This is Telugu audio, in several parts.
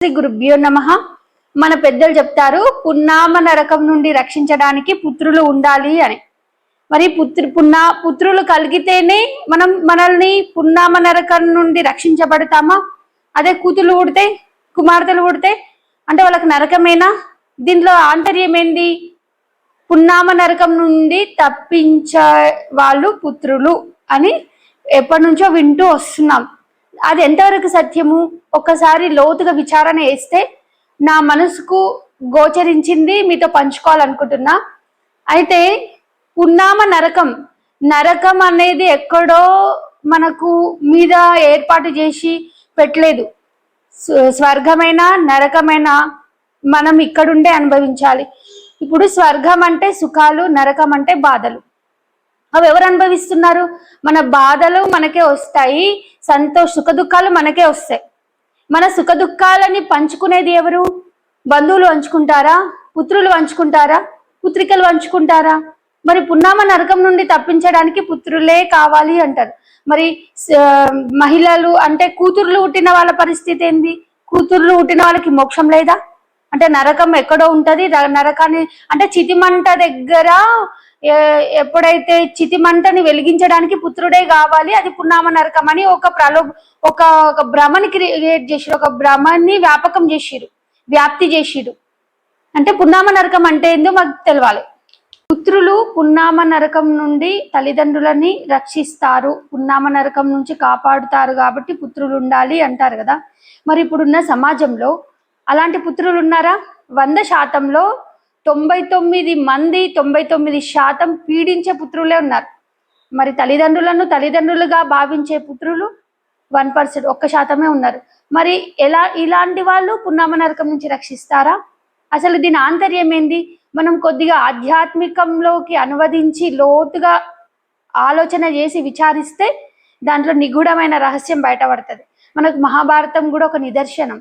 శ్రీ గురుభ్యో నమ. మన పెద్దలు చెప్తారు పున్నామ నరకం నుండి రక్షించడానికి పుత్రులు ఉండాలి అని. మరి పుత్రు పున్నా పుత్రులు కలిగితేనే మనం మనల్ని పున్నామ నరకం నుండి రక్షించబడతామా? అదే కూతులు పుడితే కుమార్తెలు పుడితే అంటే వాళ్ళకి నరకమేనా? దీంట్లో ఆంతర్యం ఏంది? పున్నామ నరకం నుండి తప్పించే వాళ్ళు పుత్రులు అని ఎప్పటి నుంచో వింటూ వస్తున్నాం. అది ఎంతవరకు సత్యము? ఒక్కసారి లోతుగా విచారణ వేస్తే నా మనసుకు గోచరించింది మీతో పంచుకోవాలనుకుంటున్నా. అయితే ఉన్నామ నరకం నరకం అనేది ఎక్కడో మనకు మీద ఏర్పాటు చేసి పెట్టలేదు. స్వర్గమైన నరకమైన మనం ఇక్కడుండే అనుభవించాలి. ఇప్పుడు స్వర్గం అంటే సుఖాలు నరకం అంటే బాధలు. అవి ఎవరు అనుభవిస్తున్నారు? మన బాధలు మనకే వస్తాయి సంతోష సుఖ దుఃఖాలు మనకే వస్తాయి. మన సుఖ దుఃఖాలని పంచుకునేది ఎవరు? బంధువులు పంచుకుంటారా? పుత్రులు పంచుకుంటారా? పుత్రికలు పంచుకుంటారా? మరి పున్నామ నరకం నుండి తప్పించడానికి పుత్రులే కావాలి అంటారు. మరి మహిళలు అంటే కూతుర్లు పుట్టిన వాళ్ళ పరిస్థితి ఏంది? కూతుర్లు పుట్టిన వాళ్ళకి మోక్షం లేదా? అంటే నరకం ఎక్కడో ఉంటది నరకాన్ని అంటే చితిమంట దగ్గర ఎప్పుడైతే చితిమంటని వెలిగించడానికి పుత్రుడే కావాలి అది పున్నామ నరకం అని ఒక ప్రలో ఒక ఒక భ్రమని క్రియేట్ చేసిరు ఒక భ్రమని వ్యాపకం చేసిరు వ్యాప్తి చేసిరు. అంటే పున్నామ నరకం అంటే ఏందో మాకు తెలవాలి. పుత్రులు పున్నామ నరకం నుండి తల్లిదండ్రులని రక్షిస్తారు పున్నామ నరకం నుంచి కాపాడుతారు కాబట్టి పుత్రులు ఉండాలి అంటారు కదా. మరి ఇప్పుడున్న సమాజంలో అలాంటి పుత్రులు ఉన్నారా? వంద శాతంలో తొంభై తొమ్మిది మంది తొంభై తొమ్మిది శాతం పీడించే పుత్రులే ఉన్నారు. మరి తల్లిదండ్రులను తల్లిదండ్రులుగా భావించే పుత్రులు వన్ పర్సెంట్ ఒక్క శాతమే ఉన్నారు. మరి ఎలా ఇలాంటి వాళ్ళు పున్నామ నరకం నుంచి రక్షిస్తారా? అసలు దీని ఆంతర్యం ఏంది? మనం కొద్దిగా ఆధ్యాత్మికంలోకి అనువదించి లోతుగా ఆలోచన చేసి విచారిస్తే దాంట్లో నిగూఢమైన రహస్యం బయటపడుతుంది. మనకు మహాభారతం కూడా ఒక నిదర్శనం.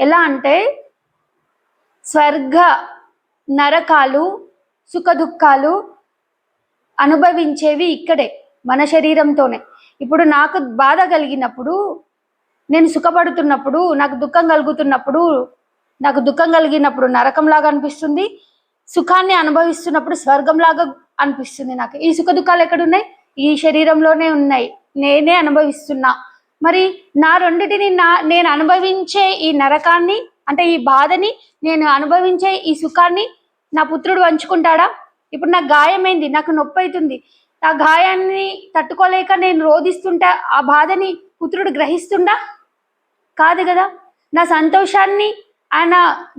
ఎలా అంటే స్వర్గ నరకాలు సుఖ దుఃఖాలు అనుభవించేవి ఇక్కడే మన శరీరంతోనే. ఇప్పుడు నాకు బాధ కలిగినప్పుడు నేను సుఖపడుతున్నప్పుడు నాకు దుఃఖం కలుగుతున్నప్పుడు నాకు దుఃఖం కలిగినప్పుడు నరకంలాగా అనిపిస్తుంది. సుఖాన్ని అనుభవిస్తున్నప్పుడు స్వర్గంలాగా అనిపిస్తుంది నాకు. ఈ సుఖ దుఃఖాలు ఎక్కడున్నాయి? ఈ శరీరంలోనే ఉన్నాయి. నేనే అనుభవిస్తున్నా. మరి నా రెండిటిని నా నేను అనుభవించే ఈ నరకాన్ని అంటే ఈ బాధని నేను అనుభవించే ఈ సుఖాన్ని నా పుత్రుడు వంచుకుంటాడా? ఇప్పుడు నాకు గాయమైంది నాకు నొప్పి అవుతుంది ఆ గాయాన్ని తట్టుకోలేక నేను రోధిస్తుంటే ఆ బాధని పుత్రుడు గ్రహిస్తుండా? కాదు కదా. నా సంతోషాన్ని ఆయన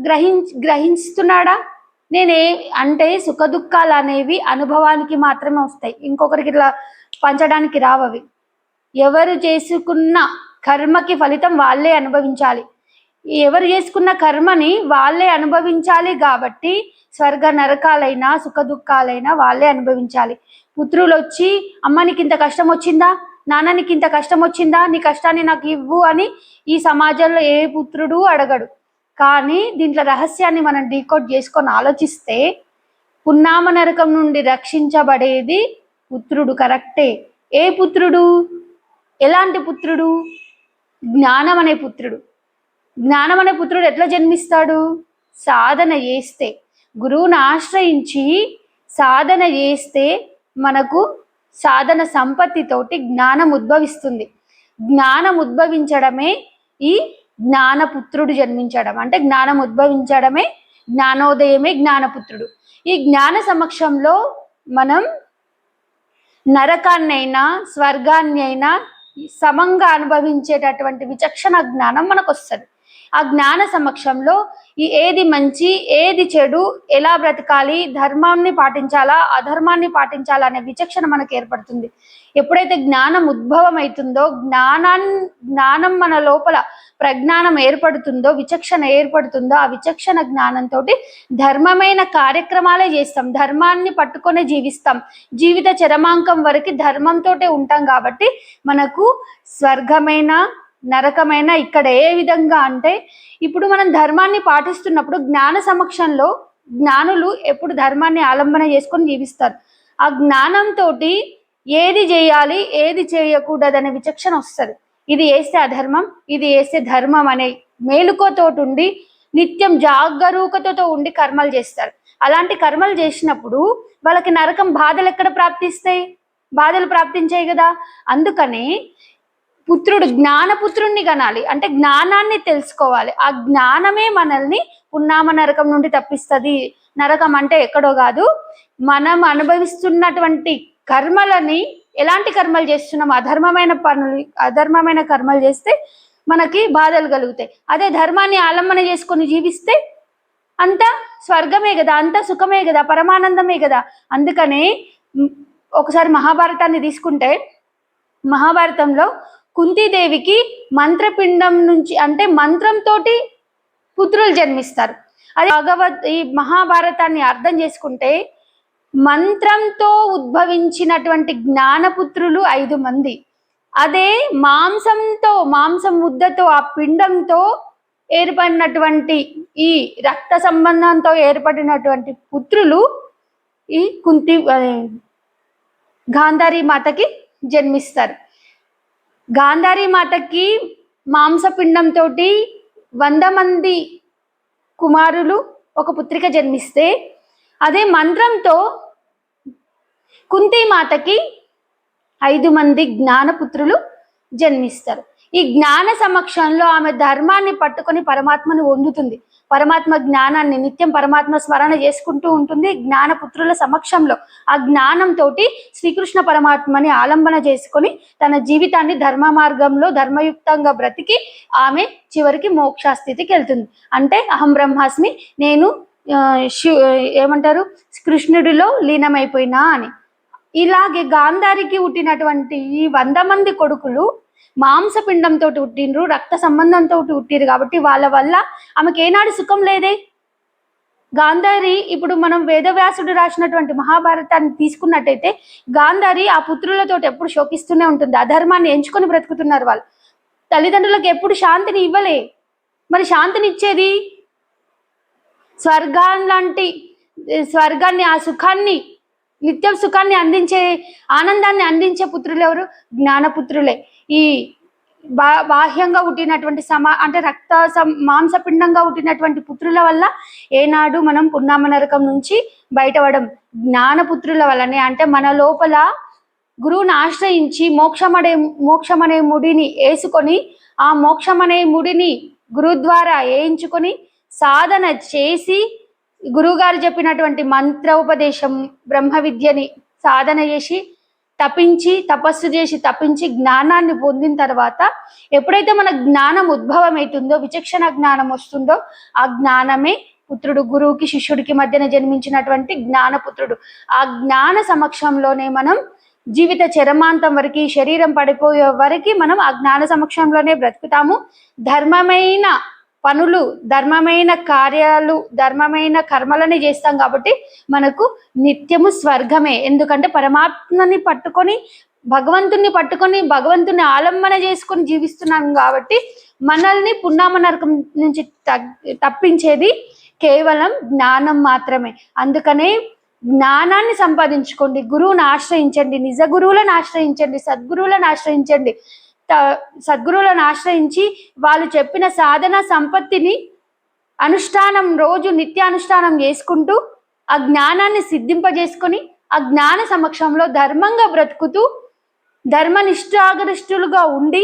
గ్రహిం గ్రహిస్తున్నాడా నేనే అంటే సుఖదుఖాలు అనేవి అనుభవానికి మాత్రమే వస్తాయి. ఇంకొకరికి ఇట్లా పంచడానికి రావవి. ఎవరు చేసుకున్న కర్మకి ఫలితం వాళ్ళే అనుభవించాలి. ఎవరు చేసుకున్న కర్మని వాళ్ళే అనుభవించాలి కాబట్టి స్వర్గ నరకాలైనా సుఖ దుఃఖాలైనా వాళ్ళే అనుభవించాలి. పుత్రులు వచ్చి అమ్మ నీకు ఇంత కష్టం వచ్చిందా? నాన్న నీకు ఇంత కష్టం వచ్చిందా? నీ కష్టాన్ని నాకు ఇవ్వు అని ఈ సమాజంలో ఏ పుత్రుడు అడగడు. కానీ దీంట్లో రహస్యాన్ని మనం డీకోడ్ చేసుకొని ఆలోచిస్తే పున్నామ నరకం నుండి రక్షించబడేది పుత్రుడు కరెక్టే. ఏ పుత్రుడు? ఎలాంటి పుత్రుడు? జ్ఞానం అనే పుత్రుడు. జ్ఞానం అనే పుత్రుడు ఎట్లా జన్మిస్తాడు? సాధన చేస్తే. గురువుని ఆశ్రయించి సాధన చేస్తే మనకు సాధన సంపత్తితోటి జ్ఞానం ఉద్భవిస్తుంది. జ్ఞానం ఉద్భవించడమే ఈ జ్ఞానపుత్రుడు జన్మించడం. అంటే జ్ఞానం ఉద్భవించడమే జ్ఞానోదయమే జ్ఞానపుత్రుడు. ఈ జ్ఞాన సమక్షంలో మనం నరకాన్నైనా స్వర్గాన్ని అయినా సమంగా అనుభవించేటటువంటి విచక్షణ జ్ఞానం మనకు వస్తుంది ఆ జ్ఞాన సమక్షంలో ఈ ఏది మంచి ఏది చెడు ఎలా బ్రతకాలి ధర్మాన్ని పాటించాలా అధర్మాన్ని పాటించాలా అనే విచక్షణ మనకు ఏర్పడుతుంది. ఎప్పుడైతే జ్ఞానం ఉద్భవం అవుతుందో జ్ఞానాన్ని జ్ఞానం మన లోపల ప్రజ్ఞానం ఏర్పడుతుందో విచక్షణ ఏర్పడుతుందో ఆ విచక్షణ జ్ఞానంతో ధర్మమైన కార్యక్రమాలే చేస్తాం. ధర్మాన్ని పట్టుకొని జీవిస్తాం. జీవిత చరమాంకం వరకు ధర్మంతోటే ఉంటాం కాబట్టి మనకు స్వర్గమైన నరకమైన ఇక్కడ ఏ విధంగా అంటే ఇప్పుడు మనం ధర్మాన్ని పాటిస్తున్నప్పుడు జ్ఞాన సమక్షంలో జ్ఞానులు ఎప్పుడు ధర్మాన్ని ఆలంబన చేసుకొని జీవిస్తారు. ఆ జ్ఞానంతో ఏది చేయాలి ఏది చేయకూడదనే విచక్షణ వస్తుంది. ఇది వేస్తే అధర్మం ఇది వేస్తే ధర్మం అనే మేలుకతో ఉండి నిత్యం జాగరూకతతో ఉండి కర్మలు చేస్తారు. అలాంటి కర్మలు చేసినప్పుడు వాళ్ళకి నరకం బాధలు ఎక్కడ ప్రాప్తిస్తాయి? బాధలు ప్రాప్తించాయి కదా. అందుకని పుత్రుడు జ్ఞానపుత్రుణ్ణి కనాలి. అంటే జ్ఞానాన్ని తెలుసుకోవాలి. ఆ జ్ఞానమే మనల్ని పున్నామ నరకం నుండి తప్పిస్తుంది. నరకం అంటే ఎక్కడో కాదు. మనం అనుభవిస్తున్నటువంటి కర్మలని ఎలాంటి కర్మలు చేస్తున్నాం? అధర్మమైన పనులు అధర్మమైన కర్మలు చేస్తే మనకి బాధలు కలుగుతాయి. అదే ధర్మాన్ని ఆలంబన చేసుకొని జీవిస్తే అంతా స్వర్గమే కదా అంతా సుఖమే కదా పరమానందమే కదా. అందుకని ఒకసారి మహాభారతాన్ని తీసుకుంటే మహాభారతంలో కుంతీదేవికి మంత్రపిండం నుంచి అంటే మంత్రంతో పుత్రులు జన్మిస్తారు. అది భగవద్ ఈ మహాభారతాన్ని అర్థం చేసుకుంటే మంత్రంతో ఉద్భవించినటువంటి జ్ఞానపుత్రులు ఐదు మంది. అదే మాంసంతో మాంసం ముద్దతో ఆ పిండంతో ఏర్పడినటువంటి ఈ రక్త సంబంధంతో ఏర్పడినటువంటి పుత్రులు ఈ కుంతి గాంధారి మాతకి జన్మిస్తారు. గాంధారి మాతకి మాంసపిండంతో వంద మంది కుమారులు ఒక పుత్రిక జన్మిస్తే అదే మంత్రంతో కుంతి మాతకి ఐదు మంది జ్ఞానపుత్రులు జన్మిస్తారు. ఈ జ్ఞాన సమక్షంలో ఆమె ధర్మాన్ని పట్టుకొని పరమాత్మను వండుతుంది పరమాత్మ జ్ఞానాన్ని నిత్యం పరమాత్మ స్మరణ చేసుకుంటూ ఉంటుంది జ్ఞానపుత్రుల సమక్షంలో. ఆ జ్ఞానంతో శ్రీకృష్ణ పరమాత్మని ఆలంబన చేసుకొని తన జీవితాన్ని ధర్మ మార్గంలో ధర్మయుక్తంగా బ్రతికి ఆమె చివరికి మోక్షాస్థితికి వెళ్తుంది. అంటే అహం బ్రహ్మాస్మి నేను శివ ఏమంటారు? కృష్ణుడిలో లీనమైపోయినా అని. ఇలాగే గాంధారికి పుట్టినటువంటి ఈ వంద మంది కొడుకులు మాంసపిండంతో పుట్టినరు రక్త సంబంధంతో పుట్టిరు కాబట్టి వాళ్ళ వల్ల ఆమెకి ఏనాడు సుఖం లేదే. గాంధారి ఇప్పుడు మనం వేదవ్యాసుడు రాసినటువంటి మహాభారతాన్ని తీసుకున్నట్టయితే గాంధారి ఆ పుత్రులతో ఎప్పుడు శోకిస్తూనే ఉంటుంది. అధర్మాన్ని ఎంచుకొని బ్రతుకుతున్నారు వాళ్ళు. తల్లిదండ్రులకు ఎప్పుడు శాంతిని ఇవ్వలే. మరి శాంతిని ఇచ్చేది స్వర్గాన్ లాంటి స్వర్గాన్ని ఆ సుఖాన్ని నిత్యం సుఖాన్ని అందించే ఆనందాన్ని అందించే పుత్రులు ఎవరు? జ్ఞానపుత్రులే. ఈ బా బాహ్యంగా పుట్టినటువంటి సమా అంటే రక్త సం- మాంసపిండంగా పుట్టినటువంటి పుత్రుల వల్ల ఏనాడు మనం పున్నామ నరకం నుంచి బయటపడం. జ్ఞానపుత్రుల వల్లనే అంటే మన లోపల గురువును ఆశ్రయించి మోక్షమనే మోక్షమనే ముడిని వేసుకొని ఆ మోక్షమనే ముడిని గురువు ద్వారా వేయించుకొని సాధన చేసి గురువుగారు చెప్పినటువంటి మంత్రోపదేశం బ్రహ్మ విద్యని సాధన చేసి తపించి తపస్సు చేసి తపించి జ్ఞానాన్ని పొందిన తర్వాత ఎప్పుడైతే మన జ్ఞానం ఉద్భవం అవుతుందో విచక్షణ జ్ఞానం వస్తుందో ఆ జ్ఞానమే పుత్రుడు గురువుకి శిష్యుడికి మధ్యన జన్మించినటువంటి జ్ఞానపుత్రుడు. ఆ జ్ఞాన సమక్షంలోనే మనం జీవిత చరమాంతం వరకు శరీరం పడిపోయే వరకు మనం ఆ జ్ఞాన సమక్షంలోనే బ్రతుకుతాము. ధర్మమైన పనులు ధర్మమైన కార్యాలు ధర్మమైన కర్మలని చేస్తాం కాబట్టి మనకు నిత్యము స్వర్గమే. ఎందుకంటే పరమాత్మని పట్టుకొని భగవంతుని పట్టుకొని భగవంతుని ఆలంబన చేసుకొని జీవిస్తున్నాం కాబట్టి మనల్ని పున్నామ నరకం నుంచి తగ్- తప్పించేది కేవలం జ్ఞానం మాత్రమే. అందుకనే జ్ఞానాన్ని సంపాదించుకోండి గురువుని ఆశ్రయించండి నిజ గురువులను ఆశ్రయించండి సద్గురువులను ఆశ్రయించండి. సద్గురువులను ఆశ్రయించి వాళ్ళు చెప్పిన సాధన సంపత్తిని అనుష్ఠానం రోజు నిత్యానుష్ఠానం చేసుకుంటూ ఆ జ్ఞానాన్ని సిద్ధింపజేసుకొని ఆ జ్ఞాన సమక్షంలో ధర్మంగా బ్రతుకుతూ ధర్మనిష్టాగరిష్ఠులుగా ఉండి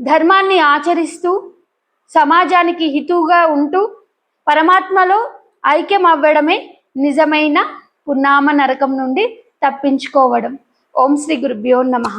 ధర్మాన్ని ఆచరిస్తూ సమాజానికి హితువుగా ఉంటూ పరమాత్మలో ఐక్యం అవ్వడమే నిజమైన పున్నామ నరకం నుండి తప్పించుకోవడం. ఓం శ్రీ గురుభ్యో నమః.